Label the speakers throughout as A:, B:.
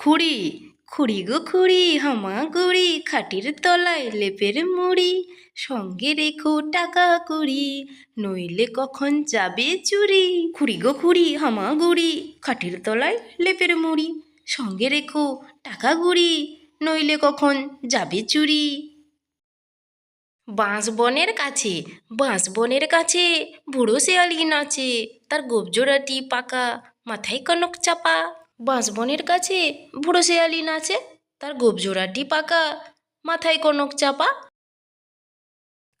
A: খুড়ি। খুড়ি গো খুড়ি, হামা গুড়ি খাটির তলায় লেপের মুড়ি, সঙ্গে রেখো টাকা কুড়ি, নইলে কখন যাবে চুরি। খুড়ি গো খুড়ি, হামা গুড়ি খাটির তলায় লেপের মুড়ি, সঙ্গে রেখো টাকা গুড়ি নইলে কখন যাবে চুরি। বাঁশ বনের কাছে, বাঁশ বনের কাছে, বুড়ো শেয়ালি নাচে, তার গোবজোড়াটি পাকা, মাথায় কনক চাপা। বাঁশ বনের কাছে বুড়ো শেয়ালি নাচে তার গোবজোড়াটি পাকা, মাথায় কনক চাপা।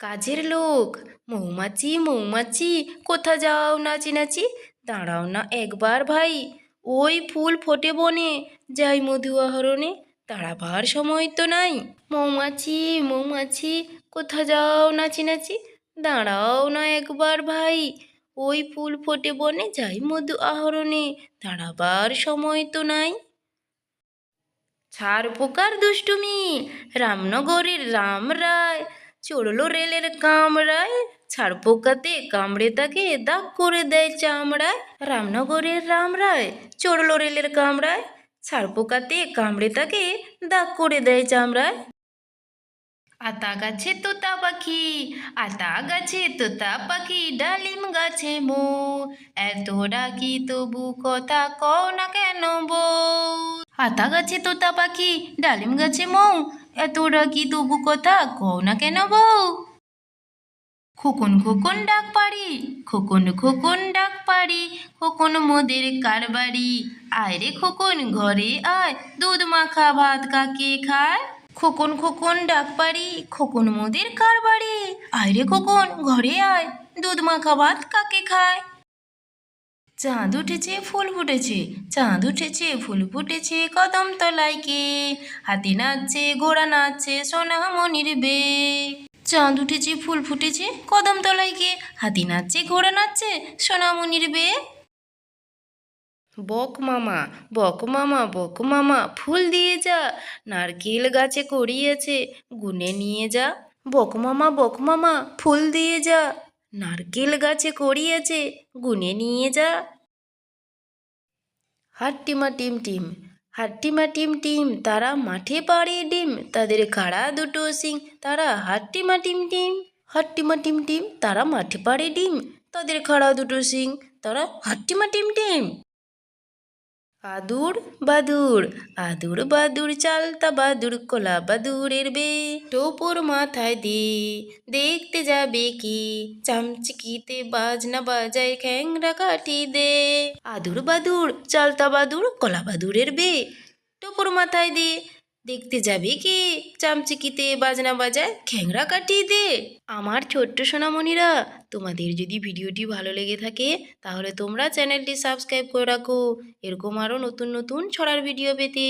A: কাজের লোক, মৌমাছি মৌমাছি, কোথা যাও নাচি নাচি দাঁড়াও না একবার ভাই, ওই ফুল ফোটে বনে, যাই মধু আহরণে দাঁড়াবার সময় তো নাই। মৌমাছি মৌমাছি, কোথা যাও নাচি নাচি দাঁড়াও না একবার ভাই ওই ফুল ফোটে বনে যাই মধু আহরণে দাঁড়াবার সময় তো নাই। ছাড় পোকার দুষ্টুমি, রামনগরের রাম রায়, চড়লো রেলের কামড়ায় ছাড় পোকাতে কামড়ে তাকে দাগ করে দেয় চামড়ায়। রামনগরের রাম রায়, চড়লো রেলের কামড়ায় ছাড় পোকাতে কামড়ে তাকে দাগ করে দেয় চামড়ায়। আতা গাছে তোতা পাখি আতা গাছে তোতা পাখি ডালিম গাছে মো এত ডাকি তবু কথা কও না কেন বউ আতা গাছে তোতা পাখি ডালিম গাছে মৌ এত ডাকি তবু কথা কও না কেন বউ খোকন খোকন ডাক পারি খোকন খোকন ডাক পারি খোকন মোদের কারবারি আয় রে খোকন ঘরে আয় দুধ মাখা ভাত কাকে খায় খোকন খোকন ডাক পারি খোকন মোদের কারবারি আয় রে খোকন, ঘরে আয়, দুধ মাখা ভাত কাকে খায়? চাঁদ উঠেছে, ফুল ফুটেছে, চাঁদ উঠেছে, ফুল ফুটেছে কদম তলায় কে? হাতি নাচছে, ঘোড়া নাচছে সোনামণির বে। চাঁদ উঠেছে, ফুল ফুটেছে কদম তলায় কে? হাতি নাচছে, ঘোড়া নাচছে সোনামণির বে। বক মামা বক মামা বক মামা, ফুল দিয়ে যা, নারকেল গাছে করিয়েছে, গুনে নিয়ে যা। বক মামা বক মামা, ফুল দিয়ে যা, নারকেল গাছে করিয়েছে, গুনে নিয়ে যা। হাট্টিমা টিম টিম হাট্টিমা টিম টিম, তারা মাঠে পাড়ে ডিম, তাদের খাড়া দুটো সিং তারা হাট্টিমা টিম টিম হাট্টিমা টিম টিম, তারা মাঠে পাড়ে ডিম, তাদের খাড়া দুটো সিং তারা হাট্টিমা টিম টিম। আদুর বাদুর আদুর বাদুর চালতা বাদুর কোলা বাদুরের বে। টোপর মাথায় দে, দেখতে যাবে কি? চামচিকিতে বাজনা বাজায় খ্যাংরা কাঠি দে। আদুর বাদুর চালতা বাদুর, কোলা বাদুরের বে। টোপর মাথায় দে দেখতে যাবে কি? চামচিকিতে বাজনা বাজায় খ্যাংরা কাটিয়ে দে। আমার ছোট্ট সোনামণিরা, তোমাদের যদি ভিডিওটি ভালো লেগে থাকে, তাহলে তোমরা চ্যানেলটি সাবস্ক্রাইব করে রাখো। এরকম আরও নতুন নতুন ছড়ার ভিডিও পেতে।